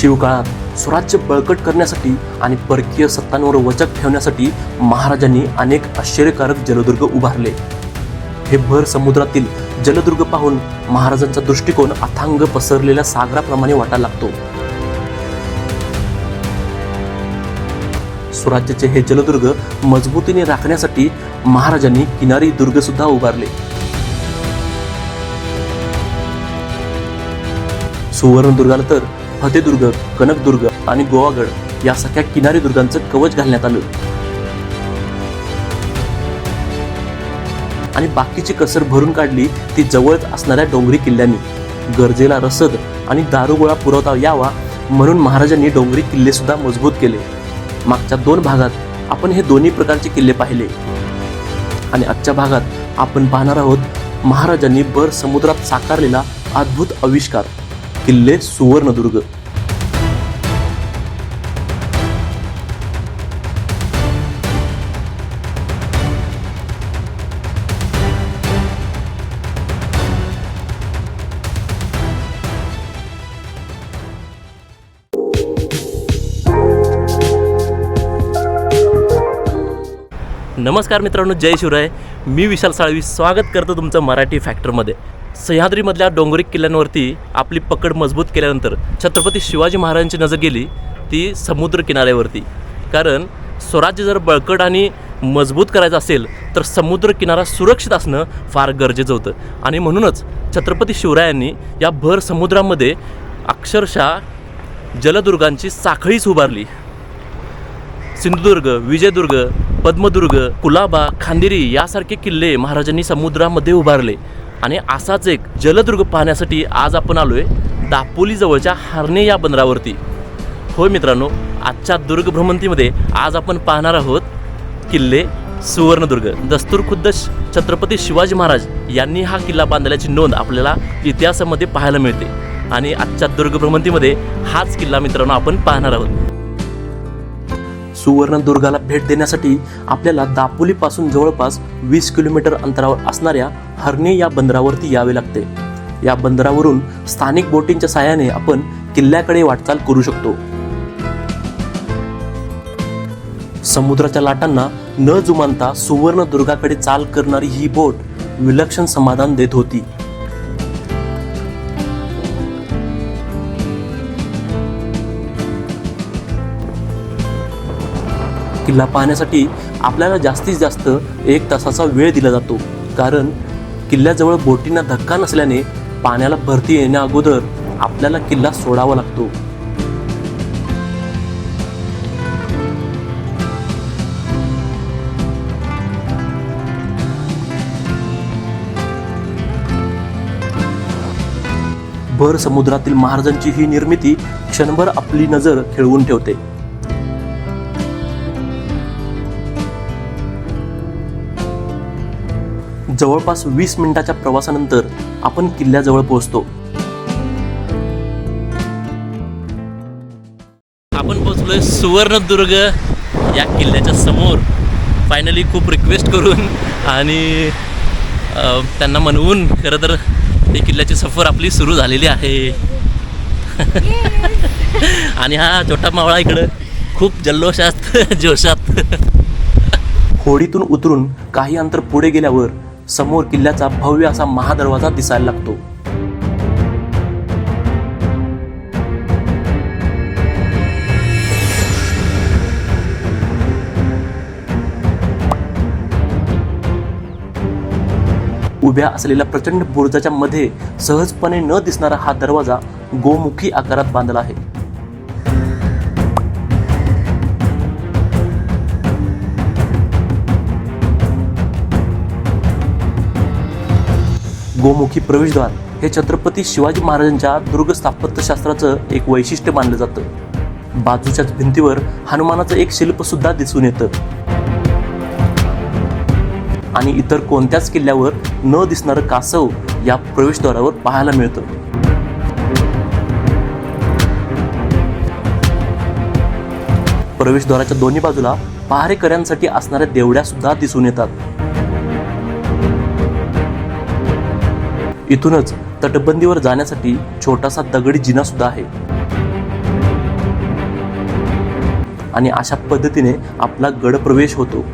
शिवकाळात स्वराज्य बळकट करण्यासाठी आणि परकीय सत्तांवर वचक ठेवण्यासाठी महाराजांनी अनेक आश्चर्यकारक जलदुर्ग उभारले. हे भर समुद्रातील जलदुर्ग पाहून महाराजांचा दृष्टिकोन अथांग पसरलेल्या सागराप्रमाणे वाटायला लागतो. स्वराज्याचे हे जलदुर्ग मजबूतीने राखण्यासाठी महाराजांनी किनारी दुर्ग सुद्धा उभारले सुवर्णदुर्गाला तर फतेदुर्ग कनकदुर्ग आणि गोवागड यासारख्या किनारी दुर्गांचं कवच घालण्यात आलं. आणि बाकीची कसर भरून काढली ती जवळच असणाऱ्या डोंगरी किल्ल्यांनी. गरजेला रसद आणि दारुगोळा पुरवता यावा म्हणून महाराजांनी डोंगरी किल्ले सुद्धा मजबूत केले. मागच्या दोन भागात आपण हे दोन्ही प्रकारचे किल्ले पाहिले. आणि आजच्या भागात आपण पाहणार आहोत महाराजांनी भर समुद्रात साकारलेला अद्भुत आविष्कार. किल्ले सुवर्णदुर्ग. नमस्कार मित्रांनो जय शिवराय. मी विशाल साळवी. स्वागत करतो तुमचं मराठी फॅक्टरमध्ये. सह्याद्रीमधल्या डोंगरी किल्ल्यांवरती आपली पकड मजबूत केल्यानंतर छत्रपती शिवाजी महाराजांची नजर गेली ती समुद्र किनाऱ्यावरती. कारण स्वराज्य जर बळकट आणि मजबूत करायचं असेल तर समुद्र किनारा सुरक्षित असणं फार गरजेचं होतं. आणि म्हणूनच छत्रपती शिवरायांनी या भर समुद्रामध्ये अक्षरशः जलदुर्गांची साखळीच उभारली. सिंधुदुर्ग विजयदुर्ग पद्मदुर्ग कुलाबा खांदेरी यासारखे किल्ले महाराजांनी समुद्रामध्ये उभारले. आणि असाच एक जलदुर्ग पाहण्यासाठी आज आपण आलोय दापोली जवळच्या हार्णे या बंदरावरती. होय मित्रांनो आजच्या दुर्ग भ्रमंतीमध्ये आज आपण पाहणार आहोत किल्ले सुवर्णदुर्ग. दस्तूर खुद्द श- छत्रपती शिवाजी महाराज यांनी हा किल्ला बांधल्याची नोंद आपल्याला इतिहासामध्ये पाहायला मिळते. आणि आजच्या दुर्ग भ्रमंतीमध्ये हाच किल्ला मित्रांनो आपण पाहणार आहोत. सुवर्णदुर्गाला भेट देण्यासाठी आपल्याला दापोलीपासून जवळपास वीस किलोमीटर अंतरावर असणाऱ्या हर्णे या बंदरावरती यावे लागते. या बंदरावरून स्थानिक बोटींच्या साहाय्याने आपण किल्ल्याकडे वाटचाल करू शकतो. समुद्राच्या लाटांना न जुमानता सुवर्णदुर्गाकडे चाल करणारी ही बोट विलक्षण समाधान देत होती. किल्ला पाहण्यासाठी आपल्याला जास्तीत जास्त एक तासाचा वेळ दिला जातो. कारण किल्ल्याजवळ बोटींना धक्का नसल्याने पाण्याला भरती येण्या अगोदर आपल्याला किल्ला सोडावा लागतो. भर समुद्रातील महाराजांची ही निर्मिती क्षणभर आपली नजर खेळवून ठेवते. जवळपास वीस मिनिटाच्या प्रवासानंतर आपण किल्ल्याजवळ पोहोचतो. आपण पोहोचलोय सुवर्णदुर्ग या किल्ल्याच्या समोर. फायनली खूप रिक्वेस्ट करून आणि त्यांना म्हणवून खरं तर ही किल्ल्याची सफर आपली सुरू झालेली आहे. आणि हा छोटा मावळा इकडं खूप जल्लोषात जोशात. होडीतून उतरून काही अंतर पुढे गेल्यावर समोर किल्ल्याचा भव्य असा महादरवाजा दिसायला लागतो. उभ्या असलेल्या प्रचंड बुरुजाच्या मध्ये सहजपणे न दिसणारा हा दरवाजा गोमुखी आकारात बांधला आहे. गोमुखी प्रवेशद्वार हे छत्रपती शिवाजी महाराजांच्या दुर्ग स्थापत्यशास्त्राचं एक वैशिष्ट्य मानलं जातं. बाजूच्याच भिंतीवर हनुमानाचं एक शिल्प सुद्धा दिसून येतं. आणि इतर कोणत्याच किल्ल्यावर न दिसणारं कासव या प्रवेशद्वारावर पाहायला मिळतं. प्रवेशद्वाराच्या दोन्ही बाजूला पहारेकऱ्यांसाठी असणाऱ्या देवड्या सुद्धा दिसून येतात. इथूनच तटबंदीवर जाण्यासाठी छोटासा दगडी जिना सुद्धा आहे. आणि अशा पद्धतीने आपला गड प्रवेश होतो.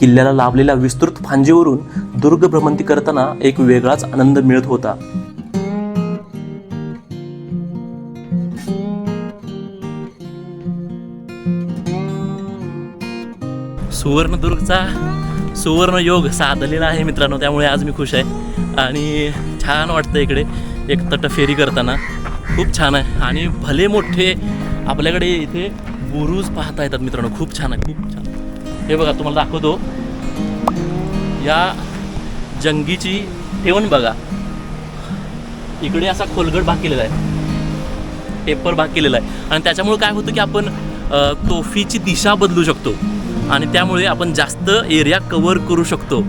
किल्ल्याला लाभलेल्या विस्तृत फांजीवरून दुर्ग भ्रमंती करताना एक वेगळाच आनंद मिळत होता. सुवर्णदुर्गचा सुवर्ण योग साधलेला आहे मित्रांनो त्यामुळे आज मी खुश आहे. आणि छान वाटतं इकडे एक तट फेरी करताना. खूप छान आहे. आणि भले मोठे आपल्याकडे इथे बुरुज पाहता येतात मित्रांनो खूप छान आहे खूप छान. हे बघा तुम्हाला दाखवतो. या जंगीची ठेवण बघा. इकडे असा खोलगड भाग केलेला आहे. पेपर भाग केलेला आहे. आणि त्याच्यामुळे काय होतं की आपण तोफीची दिशा बदलू शकतो. आणि त्यामुळे आपण जास्त एरिया कवर करू शकतो.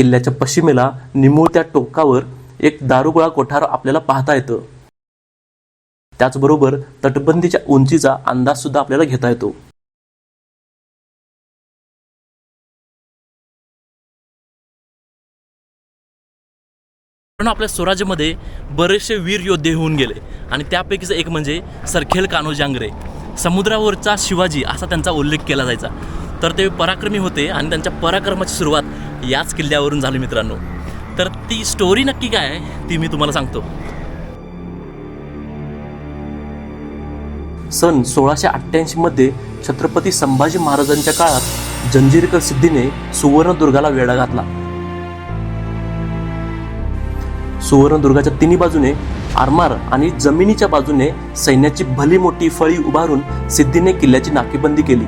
किल्ल्याच्या पश्चिमेला निमुळत्या टोकावर एक दारुगोळा कोठार आपल्याला पाहता येतं. त्याचबरोबर तटबंदीच्या उंचीचा अंदाज सुद्धा आपल्याला घेता येतो. आपल्या स्वराज्यामध्ये बरेचसे वीर योद्धे होऊन गेले. आणि त्यापैकीच एक म्हणजे सरखेल कान्होजी आंग्रे. समुद्रावरचा शिवाजी असा त्यांचा उल्लेख केला जायचा. तर ते पराक्रमी होते आणि त्यांच्या पराक्रमाची सुरुवात याच किल्ल्यावरून झाली मित्रांनो. तर ती स्टोरी नक्की काय आहे ती मी तुम्हाला सांगतो. सन सोळाशे अठ्ठ्याऐंशी मध्ये छत्रपती संभाजी महाराजांच्या काळात जंजीरकर सिद्धीने सुवर्णदुर्गाला वेढा घातला. सुवर्णदुर्गाच्या तिन्ही बाजूने आरमार आणि जमिनीच्या बाजूने सैन्याची भली मोठी फळी उभारून सिद्धीने किल्ल्याची नाकेबंदी केली.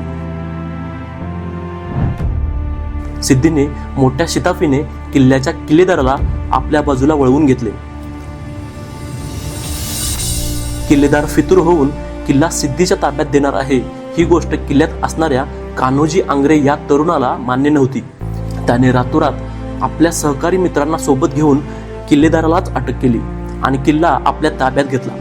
सिद्धीने मोठ्या शिताफीने किल्ल्याच्या किल्लेदाराला आपल्या बाजूला वळवून घेतले. किल्लेदार फितूर होऊन किल्ला सिद्धीच्या ताब्यात देणार आहे ही गोष्ट किल्ल्यात असणाऱ्या कान्होजी आंग्रे या तरुणाला मान्य नव्हती. त्याने रातोरात आपल्या सहकारी मित्रांना सोबत घेऊन किल्लेदारालाच अटक केली आणि किल्ला आपल्या ताब्यात घेतला.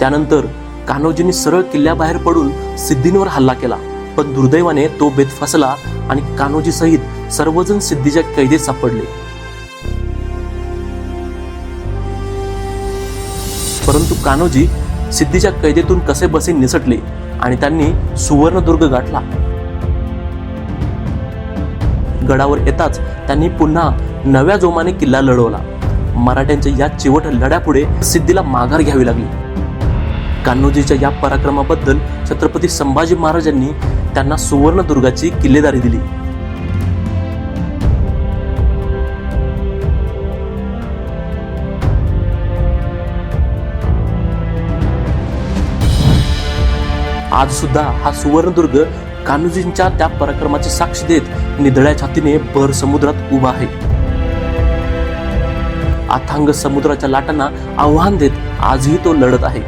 त्यानंतर कान्होजींनी सरळ किल्ल्याबाहेर पडून सिद्धींवर हल्ला केला. पण दुर्दैवाने तो बेत फसला आणि कान्होजी सहित सर्वजण सिद्धीच्या कैदेत सापडले. परंतु कान्होजी सिद्धीच्या कैदेतून कसे बसे निसटले आणि त्यांनी सुवर्णदुर्ग गाठला. गडावर येताच त्यांनी पुन्हा नव्या जोमाने किल्ला लढवला. मराठ्यांच्या या चिवट लढ्यापुढे सिद्धीला माघार घ्यावी लागली. कान्होजीच्या या पराक्रमाबद्दल छत्रपती संभाजी महाराजांनी त्यांना सुवर्णदुर्गाची किल्लेदारी दिली. आज सुद्धा हा सुवर्णदुर्ग कान्होजींच्या त्या पराक्रमाची साक्ष देत निधळ्या छातीने भर समुद्रात उभा आहे. अथांग समुद्राच्या लाटांना आव्हान देत आजही तो लढत आहे.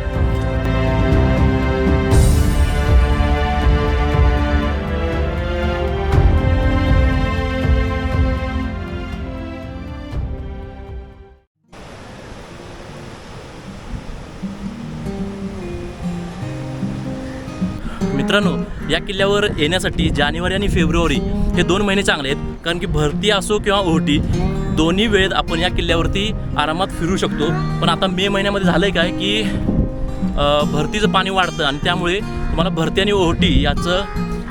मित्रांनो या किल्ल्यावर येण्यासाठी जानेवारी आणि फेब्रुवारी हे दोन महिने चांगले आहेत कारण की भरती असो किंवा ओहोटी दोन्ही वेळेत आपण या किल्ल्यावरती आरामात फिरू शकतो. पण आता मे महिन्यामध्ये झालं आहे काय की भरतीचं पाणी वाढतं आणि त्यामुळे तुम्हाला भरती आणि ओहोटी याचं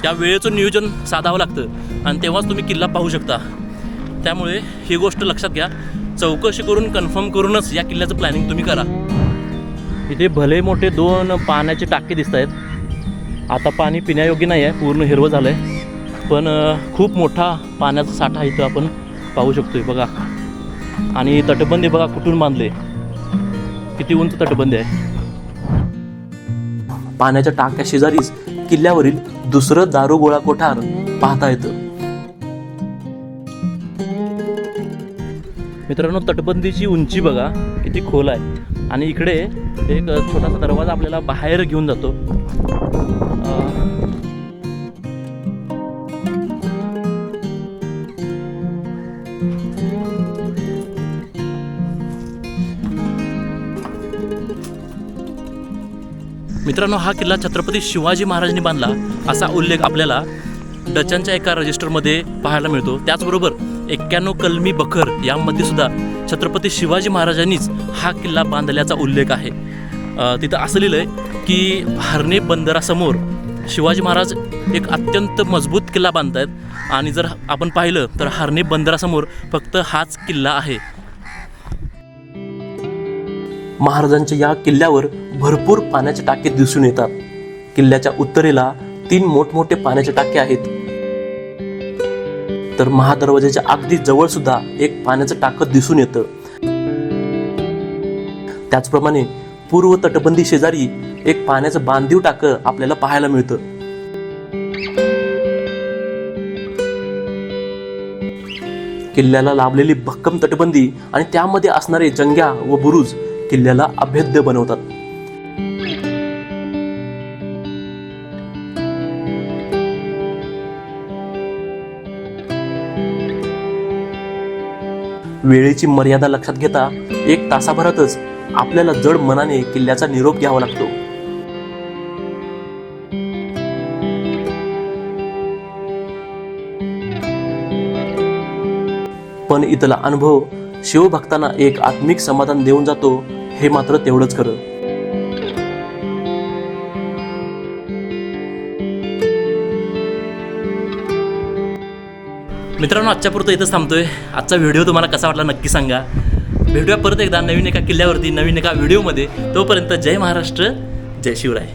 त्या वेळेचं नियोजन साधावं लागतं. आणि तेव्हाच तुम्ही किल्ला पाहू शकता. त्यामुळे ही गोष्ट लक्षात घ्या. चौकशी करून कन्फर्म करूनच या किल्ल्याचं प्लॅनिंग तुम्ही करा. इथे भले मोठे दोन पाण्याचे टाके दिसत आहेत आता पाणी पिण्यायोग्य नाही आहे पूर्ण हिरवं झालं आहे पण खूप मोठा पाण्याचा साठा इथं आपण पाहू शकतो आहे बघा. आणि तटबंदी बघा कुठून बांधले. किती उंच तटबंदी आहे. पाण्याच्या टाक्या शेजारीच किल्ल्यावरील दुसरं दारुगोळा कोठार पाहता येतं. मित्रांनो तटबंदीची उंची बघा किती खोल आहे. आणि इकडे एक छोटासा दरवाजा आपल्याला बाहेर घेऊन जातो. मित्रांनो हा किल्ला छत्रपती शिवाजी महाराजांनी बांधला. असा उल्लेख आपल्याला डचांच्या एका रजिस्टरमध्ये पाहायला मिळतो. त्याचबरोबर एक्क्याण्णव कलमी बखर यामध्ये सुद्धा छत्रपती शिवाजी महाराजांनीच हा किल्ला बांधल्याचा उल्लेख आहे. तिथं असं लिहिलं आहे की हरणे बंदरासमोर शिवाजी महाराज एक अत्यंत मजबूत किल्ला बांधत आहेत आणि जर आपण पाहिलं तर हरणे बंदरासमोर फक्त हाच किल्ला आहे. महाराजांच्या या किल्ल्यावर भरपूर पाण्याचे टाके दिसून येतात. किल्ल्याच्या उत्तरेला तीन मोठमोठे पाण्याचे टाके आहेत. तर महादरवाजाच्या अगदी जवळ सुद्धा एक पाण्याचं टाकं दिसून येतं. त्याचप्रमाणे पूर्व तटबंदी शेजारी एक पाण्याचं बांधीव टाकं आपल्याला पाहायला मिळतं. किल्ल्याला लाभलेली भक्कम तटबंदी आणि त्यामध्ये असणारे जंग्या व बुरुज किल्ल्याला अभेद्य बनवतात. वेळेची मर्यादा लक्षात घेता एक तासाभरातच आपल्याला जड मनाने किल्ल्याचा निरोप घ्यावा लागतो. पण इथला अनुभव शिवभक्तांना एक आत्मिक समाधान देऊन जातो हे मात्र तेवढंच खरं. मित्रांनो आजच्यापुरतं इथंच थांबतोय. आजचा व्हिडिओ तुम्हाला कसा वाटला नक्की सांगा. भेटूया परत एकदा नवीन एका किल्ल्यावरती नवीन एका व्हिडिओमध्ये. तोपर्यंत जय महाराष्ट्र जय शिवराय.